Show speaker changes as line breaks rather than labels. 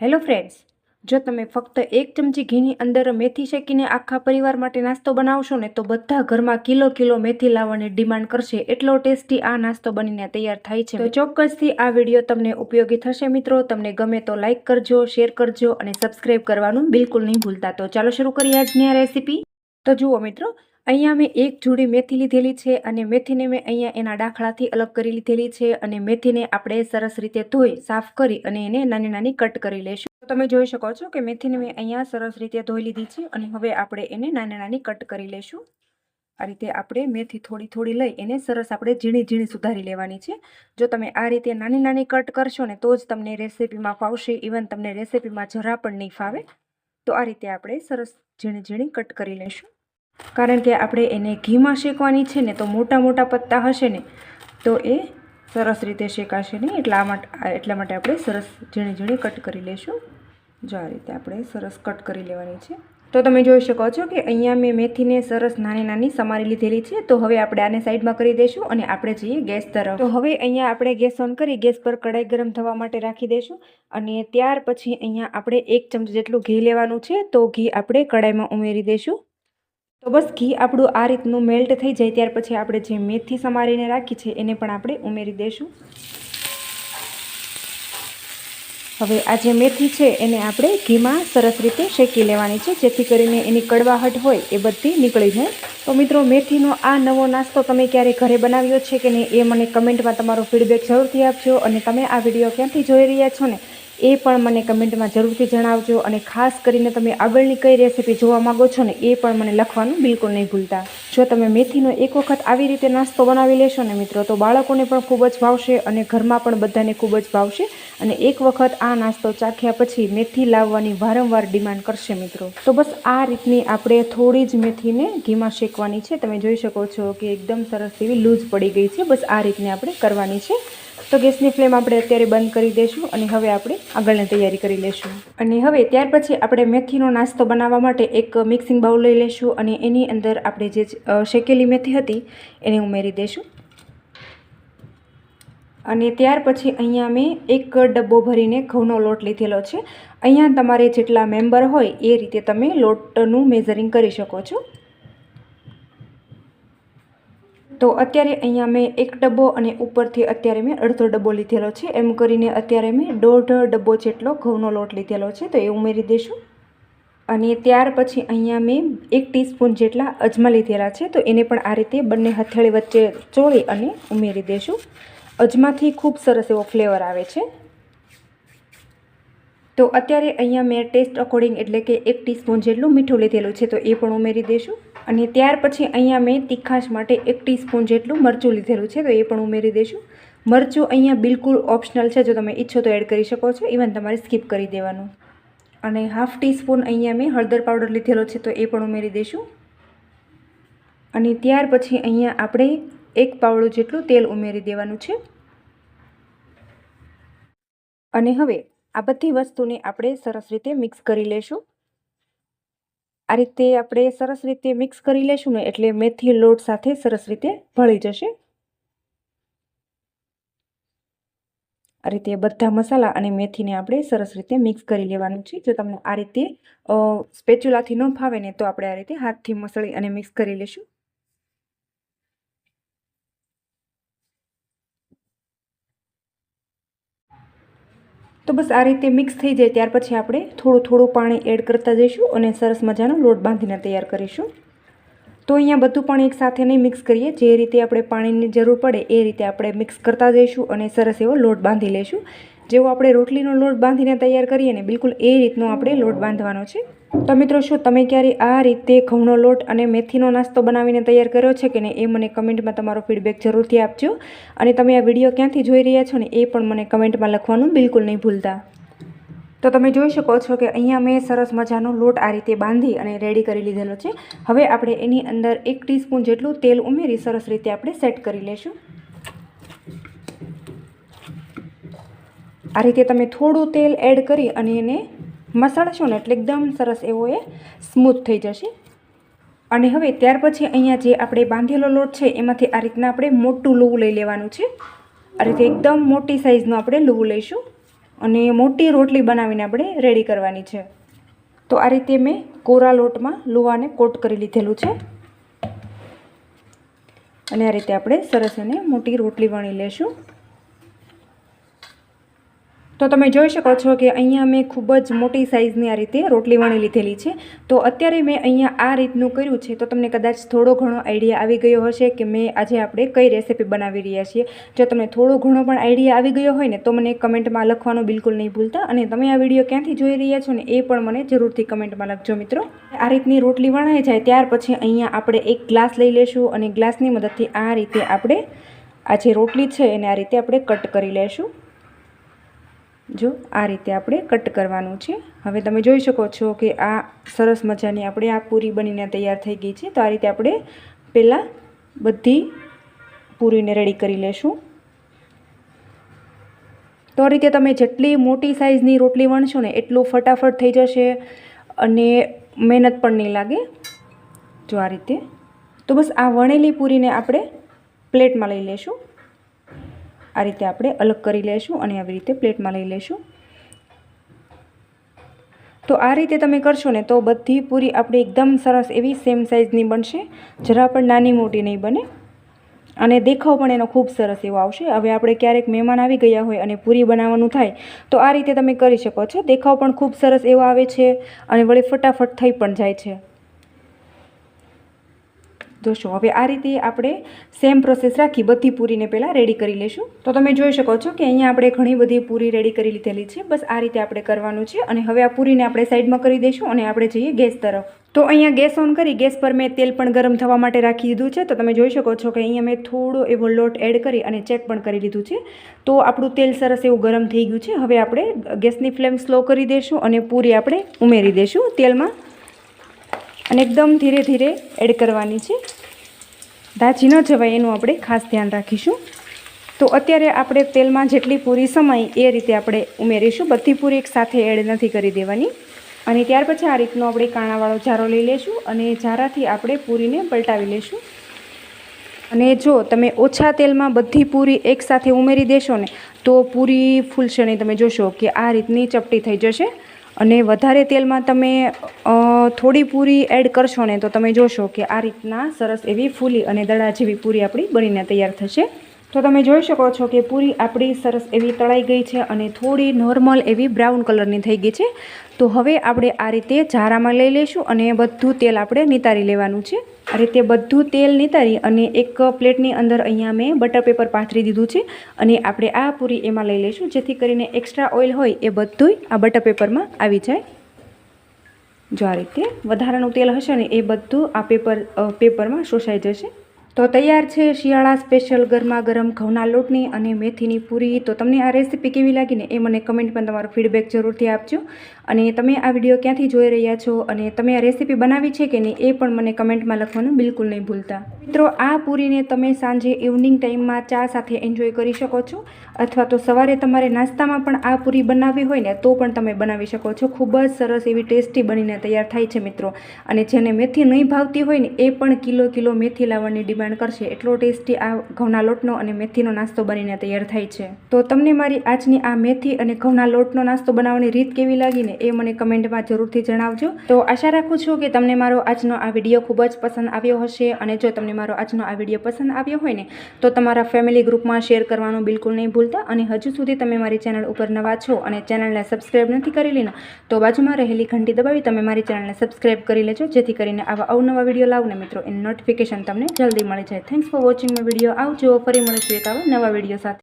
Hello friends, જો તમે ફક્ત એક ચમચી ઘીની અંદર મેથી શેકીને આખા પરિવાર માટે નાસ્તો બનાવશો ને તો બધા ઘરમાં કિલો કિલો મેથી લાવવાની ડિમાન્ડ કરશે. એટલો ટેસ્ટી આ નાસ્તો બનીને તૈયાર થાય છે. તો ચોક્કસથી આ વીડિયો તમને ઉપયોગી થશે મિત્રો. તમને ગમે તો લાઇક કરજો, શેર કરજો અને સબસ્ક્રાઈબ કરવાનું બિલકુલ નહીં ભૂલતા. તો ચાલો શરૂ કરીએ આજની આ રેસીપી. તો જુઓ મિત્રો અહીંયા મેં એક જોડી મેથી લીધેલી છે અને મેથીને મેં અહીંયા એના ડાખલાથી અલગ કરી લીધેલી છે અને મેથીને આપણે સરસ રીતે ધોઈ, સાફ કરી અને એને નાની નાની કટ કરી લઈશું તો તમે જોઈ શકો છો કે મેથીને મેં અહીંયા સરસ રીતે ધોઈ લીધી છે અને હવે આપણે એને નાની નાની કટ કરી લઈશું આ રીતે આપણે મેથી થોડી થોડી લઈ એને સરસ આપણે ઝીણી ઝીણી સુધારી લેવાની છે. જો તમે આ રીતે નાની નાની કટ કરશો ને તો જ તમને રેસીપીમાં ફાવશે ઇવન તમને રેસીપીમાં જરા પણ નહીં ફાવે. તો આ રીતે આપણે સરસ ઝીણી ઝીણી કટ કરી લઈશું કારણ કે આપણે એને ઘીમાં શેકવાની છે ને, તો મોટા મોટા પત્તા હશે ને, તો એ સરસ રીતે શેકાશે નહીં. એટલા માટે એટલા માટે આપણે સરસ ઝીણી ઝીણી કટ કરી લઈશું જો આ રીતે આપણે સરસ કટ કરી લેવાની છે. તો તમે જોઈ શકો છો કે અહીંયા મેં મેથીને સરસ નાની નાની સમારી લીધેલી છે. તો હવે આપણે આને સાઈડમાં કરી દઈશું અને આપણે જઈએ ગેસ તરફ. તો હવે અહીંયા આપણે ગેસ ઓન કરી, ગેસ પર કઢાઈ ગરમ થવા માટે રાખી દઈશું અને ત્યાર પછી અહીંયા આપણે એક ચમચી જેટલું ઘી લેવાનું છે, તો ઘી આપણે કઢાઈમાં ઉમેરી દઈશું તો બસ ઘી આપણું આ રીતનું મેલ્ટ થઈ જાય ત્યાર પછી આપણે જે મેથી સમારીને રાખી છે એને પણ આપણે ઉમેરી દઈશું હવે આ જે મેથી છે એને આપણે ઘીમાં સરસ રીતે શેકી લેવાની છે, જેથી કરીને એની કડવાહટ હોય એ બધી નીકળી જાય. તો મિત્રો, મેથીનો આ નવો નાસ્તો તમે ક્યારે ઘરે બનાવ્યો છે કે નહીં એ મને કમેન્ટમાં તમારો ફીડબેક જરૂરથી આપજો અને તમે આ વીડિયો ક્યાંથી જોઈ રહ્યા છો ને એ પણ મને કમેન્ટમાં જરૂરથી જણાવજો અને ખાસ કરીને તમે આગળની કઈ રેસીપી જોવા માગો છો ને એ પણ મને લખવાનું બિલકુલ નહીં ભૂલતા. જો તમે મેથીનો એક વખત આવી રીતે નાસ્તો બનાવી લેશો ને મિત્રો, તો બાળકોને પણ ખૂબ જ ભાવશે અને ઘરમાં પણ બધાને ખૂબ જ ભાવશે અને એક વખત આ નાસ્તો ચાખ્યા પછી મેથી લાવવાની વારંવાર ડિમાન્ડ કરશે મિત્રો. તો બસ આ રીતની આપણે થોડી જ મેથીને ઘીમાં શેકવાની છે. તમે જોઈ શકો છો કે એકદમ સરસ એવી લૂઝ પડી ગઈ છે. બસ આ રીતની આપણે કરવાની છે. તો ગેસની ફ્લેમ આપણે અત્યારે બંધ કરી દઈશું અને હવે આપણે આગળની તૈયારી કરી લઈશું. અને હવે ત્યાર પછી આપણે મેથીનો નાસ્તો બનાવવા માટે એક મિક્સિંગ બાઉલ લઈ લઈશું અને એની અંદર આપણે જે શેકેલી મેથી હતી એને ઉમેરી દઈશું. અને ત્યાર પછી અહીંયા મેં એક ડબ્બો ભરીને ઘઉંનો લોટ લીધેલો છે. અહીંયા તમારે જેટલા મેમ્બર હોય એ રીતે તમે લોટનું મેઝરિંગ કરી શકો છો. તો અત્યારે અહીંયા મેં એક ડબ્બો અને ઉપરથી અત્યારે મેં અડધો ડબ્બો લીધેલો છે. એમ કરીને અત્યારે મેં દોઢ ડબ્બો જેટલો ઘઉંનો લોટ લીધેલો છે. તો એ ઉમેરી દઈશું અને ત્યાર પછી અહીંયા મેં એક ટીસ્પૂન જેટલા અજમા લીધેલા છે. તો એને પણ આ રીતે બંને હથેળી વચ્ચે ચોળી અને ઉમેરી દઈશું અજમાથી ખૂબ સરસ એવો ફ્લેવર આવે છે. તો અત્યારે અહીંયા મેં ટેસ્ટ અકોર્ડિંગ એટલે કે એક ટીસ્પૂન જેટલું મીઠું લીધેલું છે. તો એ પણ ઉમેરી દઈશું અને ત્યાર પછી અહીંયા મેં તીખાશ માટે એક ટીસ્પૂન જેટલું મરચું લીધેલું છે, તો એ પણ ઉમેરી દઈશું મરચું અહીંયા બિલકુલ ઓપ્શનલ છે, જો તમે ઈચ્છો તો એડ કરી શકો છો. ઇવન તમારે સ્કીપ કરી દેવાનું. અને હાફ ટીસ્પૂન અહીંયા મેં હળદર પાવડર લીધેલો છે, તો એ પણ ઉમેરી દઈશું અને ત્યાર પછી અહીંયા આપણે એક પાવડું જેટલું તેલ ઉમેરી દેવાનું છે. અને હવે આ બધી વસ્તુને આપણે સરસ રીતે મિક્સ કરી લઈશું આ રીતે આપણે સરસ રીતે મિક્સ કરી લેશું ને એટલે મેથી લોટ સાથે સરસ રીતે ભળી જશે. આ રીતે બધા મસાલા અને મેથીને આપણે સરસ રીતે મિક્સ કરી લેવાનું છે. જો તમને આ રીતે સ્પેચ્યુલાથી ન ફાવે ને તો આપણે આ રીતે હાથથી મસળી અને મિક્સ કરી લઈશું તો બસ આ રીતે મિક્સ થઈ જાય ત્યાર પછી આપણે થોડું થોડું પાણી એડ કરતા જઈશું અને સરસ મજાનો લોટ બાંધીને તૈયાર કરીશું. તો અહીંયા બધું પણ એક સાથે નહીં મિક્સ કરીએ. જે રીતે આપણે પાણીની જરૂર પડે એ રીતે આપણે મિક્સ કરતા જઈશું અને સરસ એવો લોટ બાંધી લઈશું જેવો આપણે રોટલીનો લોટ બાંધીને તૈયાર કરીએ ને બિલકુલ એ રીતનો આપણે લોટ બાંધવાનો છે. તો મિત્રો શું, તમે ક્યારે આ રીતે ઘઉંનો લોટ અને મેથીનો નાસ્તો બનાવીને તૈયાર કર્યો છે કે ને એ મને કમેન્ટમાં તમારો ફીડબેક જરૂરથી આપજો. અને તમે આ વીડિયો ક્યાંથી જોઈ રહ્યા છો ને એ પણ મને કમેન્ટમાં લખવાનું બિલકુલ નહીં ભૂલતા. તો તમે જોઈ શકો છો કે અહીંયા મેં સરસ મજાનો લોટ આ રીતે બાંધી અને રેડી કરી લીધેલો છે. હવે આપણે એની અંદર એક ટીસ્પૂન જેટલું તેલ ઉમેરી સરસ રીતે આપણે સેટ કરી લઈશું આ રીતે તમે થોડું તેલ એડ કરી અને એને મસાળશો ને એટલે એકદમ સરસ એવો એ સ્મૂથ થઈ જશે. અને હવે ત્યાર પછી અહીંયા જે આપણે બાંધેલો લોટ છે, એમાંથી આ રીતના આપણે મોટું લૂવું લઈ લેવાનું છે. આ રીતે એકદમ મોટી સાઇઝનું આપણે લૂવું લઈશું અને મોટી રોટલી બનાવીને આપણે રેડી કરવાની છે. તો આ રીતે મેં કોરા લોટમાં લુવાને કોટ કરી લીધેલું છે. અને આ રીતે આપણે સરસ એને મોટી રોટલી વણી લેશું. તો તમે જોઈ શકો છો કે અહીંયા મેં ખૂબ જ મોટી સાઇઝની આ રીતે રોટલી વણી લીધેલી છે. તો અત્યારે મેં અહીંયા આ રીતનું કર્યું છે. તો તમને કદાચ થોડો ઘણો આઈડિયા આવી ગયો હશે કે મેં આજે આપણે કઈ રેસીપી બનાવી રહ્યા છીએ. જો તમને થોડો ઘણો પણ આઈડિયા આવી ગયો હોય ને, તો મને કમેન્ટમાં લખવાનું બિલકુલ નહીં ભૂલતા. અને તમે આ વીડિયો ક્યાંથી જોઈ રહ્યા છો ને, એ પણ મને જરૂરથી કમેન્ટમાં લખજો મિત્રો. આ રીતની રોટલી વણાઈ જાય ત્યાર પછી અહીંયા આપણે એક ગ્લાસ લઈ લેશું અને ગ્લાસની મદદથી આ રીતે આપણે, આ જે રોટલી છે એને આ રીતે આપણે કટ કરી લેશું. જો, આ રીતે આપણે કટ કરવાનું છે. હવે તમે જોઈ શકો છો કે આ સરસ મજાની આપણે આ પૂરી બનીને તૈયાર થઈ ગઈ છે. તો આ રીતે આપણે પહેલાં બધી પૂરીને રેડી કરી લેશું. તો આ રીતે તમે જેટલી મોટી સાઇઝની રોટલી વણશો ને એટલું ફટાફટ થઈ જશે અને મહેનત પણ નહીં લાગે. જો આ રીતે. તો બસ આ વણેલી પૂરીને આપણે પ્લેટમાં લઈ લેશું. આ રીતે આપણે અલગ કરી લઈશું અને આવી રીતે પ્લેટમાં લઈ લઈશું તો આ રીતે તમે કરશો ને તો બધી પૂરી આપણી એકદમ સરસ એવી સેમ સાઇઝની બનશે. જરા પણ નાની મોટી નહીં બને. અને દેખાવ પણ એનો ખૂબ સરસ એવો આવશે. હવે આપણે ક્યારેક મહેમાન આવી ગયા હોય અને પૂરી બનાવવાનું થાય, તો આ રીતે તમે કરી શકો છો. દેખાવ પણ ખૂબ સરસ એવો આવે છે અને વળી ફટાફટ થઈ પણ જાય છે. જોશો. હવે આ રીતે આપણે સેમ પ્રોસેસ રાખી બધી પૂરીને પહેલાં રેડી કરી લઈશું તો તમે જોઈ શકો છો કે અહીંયા આપણે ઘણી બધી પૂરી રેડી કરી લીધેલી છે. બસ આ રીતે આપણે કરવાનું છે અને હવે આ પૂરીને આપણે સાઈડમાં કરી દઈશું અને આપણે જઈએ ગેસ તરફ. તો અહીંયા ગેસ ઓન કરી, ગેસ પર મેં તેલ પણ ગરમ થવા માટે રાખી દીધું છે. તો તમે જોઈ શકો છો કે અહીંયા મેં થોડો એવો લોટ એડ કરી અને ચેક પણ કરી લીધું છે. તો આપણું તેલ સરસ એવું ગરમ થઈ ગયું છે. હવે આપણે ગેસની ફ્લેમ સ્લો કરી દઈશું અને પૂરી આપણે ઉમેરી દઈશું તેલમાં. અને એકદમ ધીરે ધીરે એડ કરવાની છે. દાજી ન જવાય એનું આપણે ખાસ ધ્યાન રાખીશું. તો અત્યારે આપણે તેલમાં જેટલી પૂરી સમાય એ રીતે આપણે ઉમેરીશું. બધી પૂરી એક સાથે એડ નથી કરી દેવાની. અને ત્યાર પછી આ રીતનો આપણે કાણાવાળો જારો લઈ લઈશું અને જારાથી આપણે પૂરીને પલટાવી લઈશું અને જો તમે ઓછા તેલમાં બધી પૂરી એકસાથે ઉમેરી દેશો ને, તો પૂરી ફૂલશે નહીં તમે જોશો કે આ રીતની ચપટી થઈ જશે. અને વધારે તેલમાં તમે થોડી પૂરી એડ કરશો ને તો તમે જોશો કે આ રીતના સરસ એવી ફૂલી અને દડા જેવી પૂરી આપણી બનીને તૈયાર થશે. તો તમે જોઈ શકો છો કે પૂરી આપણી સરસ એવી તળાઈ ગઈ છે અને થોડી નોર્મલ એવી બ્રાઉન કલરની થઈ ગઈ છે. તો હવે આપણે આ રીતે ઝારામાં લઈ લઈશું અને બધું તેલ આપણે નિતારી લેવાનું છે. આ રીતે બધું તેલ નિતારી અને એક પ્લેટની અંદર અહીંયા મેં બટર પેપર પાથરી દીધું છે અને આપણે આ પૂરી એમાં લઈ લઈશું. જેથી કરીને એક્સ્ટ્રા ઓઇલ હોય એ બધું આ બટર પેપરમાં આવી જાય. જો આ રીતે વધારાનું તેલ હશે ને એ બધું આ પેપર પેપરમાં શોષાઈ જશે. તો તૈયાર છે શિયાળા સ્પેશિયલ ગરમા ગરમ ઘઉંના લોટની અને મેથીની પૂરી. તો તમને આ રેસીપી કેવી લાગીને એ મને કમેન્ટમાં તમારો ફીડબેક જરૂરથી આપજો. અને તમે આ વીડિયો ક્યાંથી જોઈ રહ્યા છો અને તમે આ રેસીપી બનાવી છે કે નહીં એ પણ મને કમેન્ટમાં લખવાનું બિલકુલ નહીં ભૂલતા. મિત્રો, આ પૂરીને તમે સાંજે ઇવનિંગ ટાઈમમાં ચા સાથે એન્જોય કરી શકો છો. અથવા તો સવારે તમારે નાસ્તામાં પણ આ પૂરી બનાવવી હોય ને, તો પણ તમે બનાવી શકો છો. ખૂબ જ સરસ એવી ટેસ્ટી બનીને તૈયાર થાય છે મિત્રો. અને જેને મેથી નહીં ભાવતી હોય ને, એ પણ કિલો કિલો મેથી લાવવાની ડિમાન્ડ કરશે. એટલો ટેસ્ટી આ ઘઉંના લોટનો અને મેથીનો નાસ્તો બનીને તૈયાર થાય છે. તો તમને મારી આજની આ મેથી અને ઘઉંના લોટનો નાસ્તો બનાવવાની રીત કેવી લાગીને એ મને કમેન્ટમાં જરૂરથી જણાવજો. તો આશા રાખું છું કે તમને મારો આજનો આ વીડિયો ખૂબ જ પસંદ આવ્યો હશે. અને જો તમને મારો આજનો આ વીડિયો પસંદ આવ્યો હોય ને, તો તમારા ફેમિલી ગ્રુપમાં શેર કરવાનું બિલકુલ નહીં ભૂલતા અને હજુ સુધી તમે મારી ચેનલ ઉપર નવા છો અને ચેનલને સબસ્ક્રાઈબ નથી કરેલી ને તો બાજુમાં રહેલી ઘંટી દબાવી તમે મારી ચેનલને સબસ્ક્રાઈબ કરી લેજો, જેથી કરીને આવા અવનવા વીડિયો લાવું ને મિત્રો એની નોટિફિકેશન તમને જલ્દી મળી જાય. થેન્ક્સ ફોર વોચિંગ મે વીડિયો આવજો, ફરી મળીશું એક આવા નવા વીડિયો સાથે.